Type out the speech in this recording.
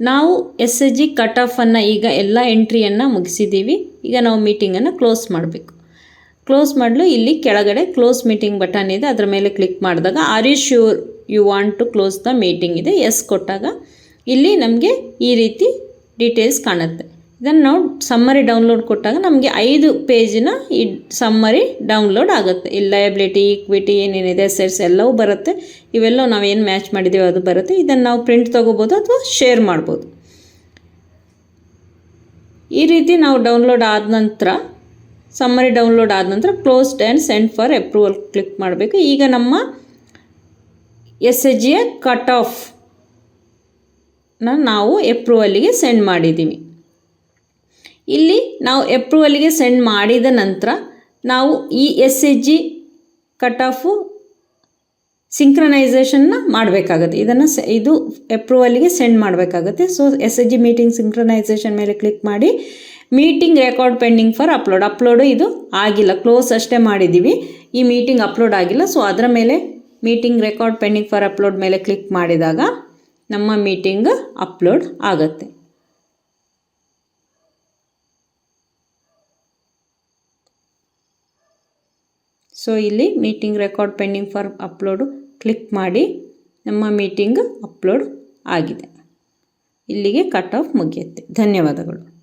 ನಾವು S S G cut ಆಫನ್ನು ಈಗ ಎಲ್ಲ ಎಂಟ್ರಿಯನ್ನು ಮುಗಿಸಿದ್ದೀವಿ. ಈಗ ನಾವು ಮೀಟಿಂಗನ್ನು ಕ್ಲೋಸ್ ಮಾಡಬೇಕು. ಕ್ಲೋಸ್ ಮಾಡಲು ಇಲ್ಲಿ ಕೆಳಗಡೆ ಕ್ಲೋಸ್ ಮೀಟಿಂಗ್ ಬಟನ್ ಇದೆ. ಅದರ ಮೇಲೆ ಕ್ಲಿಕ್ ಮಾಡಿದಾಗ are you sure you want to close the meeting ಇದೆ. ಎಸ್ ಕೊಟ್ಟಾಗ, ಇಲ್ಲಿ ನಮಗೆ ಈ ರೀತಿ ಡೀಟೇಲ್ಸ್ ಕಾಣುತ್ತೆ. ಇದನ್ನು ನಾವು ಸಮ್ಮರಿ ಡೌನ್ಲೋಡ್ ಕೊಟ್ಟಾಗ ನಮಗೆ ಐದು ಪೇಜಿನ ಈ ಸಮ್ಮರಿ ಡೌನ್ಲೋಡ್ ಆಗುತ್ತೆ. ಈ ಲಯಬಿಲಿಟಿ ಈಕ್ವಿಟಿ ಏನೇನಿದೆ ಸೆಟ್ಸ್ ಎಲ್ಲವೂ ಬರುತ್ತೆ. ಇವೆಲ್ಲ ನಾವು ಏನು ಮ್ಯಾಚ್ ಮಾಡಿದ್ದೀವೋ ಅದು ಬರುತ್ತೆ. ಇದನ್ನು ನಾವು ಪ್ರಿಂಟ್ ತೊಗೋಬೋದು ಅಥವಾ ಶೇರ್ ಮಾಡ್ಬೋದು. ಈ ರೀತಿ ನಾವು ಡೌನ್ಲೋಡ್ ಆದ ನಂತರ ಸಮ್ಮರಿ ಡೌನ್ಲೋಡ್ ಆದ ನಂತರ closed and send for approval click ಮಾಡಬೇಕು. ಈಗ ನಮ್ಮ ಎಸ್ ಎಚ್ ಜಿಯ ಕಟ್ ಆಫ್ನ ನಾವು ಎಪ್ರೂವಲ್ಲಿಗೆ ಸೆಂಡ್ ಮಾಡಿದ್ದೀವಿ ಇಲ್ಲಿ ನಾವು ಎಪ್ರೂವಲ್ಗೆ ಸೆಂಡ್ ಮಾಡಿದ ನಂತರ ನಾವು ಈ S H G cut off ಸಿಂಕ್ರನೈಸೇಷನ್ನ ಮಾಡಬೇಕಾಗುತ್ತೆ. ಇದನ್ನು ಸೆ ಇದು ಎಪ್ರೂವಲ್ಗೆ ಸೆಂಡ್ ಮಾಡಬೇಕಾಗುತ್ತೆ. So S H G meeting synchronization ಮೇಲೆ ಕ್ಲಿಕ್ ಮಾಡಿ meeting record pending for upload upload ಇದು ಆಗಿಲ್ಲ. ಕ್ಲೋಸ್ ಅಷ್ಟೇ ಮಾಡಿದ್ದೀವಿ. ಈ ಮೀಟಿಂಗ್ ಅಪ್ಲೋಡ್ ಆಗಿಲ್ಲ. ಸೊ ಅದರ ಮೇಲೆ meeting record pending for upload ಮೇಲೆ ಕ್ಲಿಕ್ ಮಾಡಿದಾಗ ನಮ್ಮ ಮೀಟಿಂಗ್ ಅಪ್ಲೋಡ್ ಆಗುತ್ತೆ. ಸೊ ಇಲ್ಲಿ meeting record pending for upload click ಮಾಡಿ ನಮ್ಮ ಮೀಟಿಂಗ್ ಅಪ್ಲೋಡ್ ಆಗಿದೆ. ಇಲ್ಲಿಗೆ ಕಟ್ ಆಫ್ ಮುಗಿಯುತ್ತೆ. ಧನ್ಯವಾದಗಳು.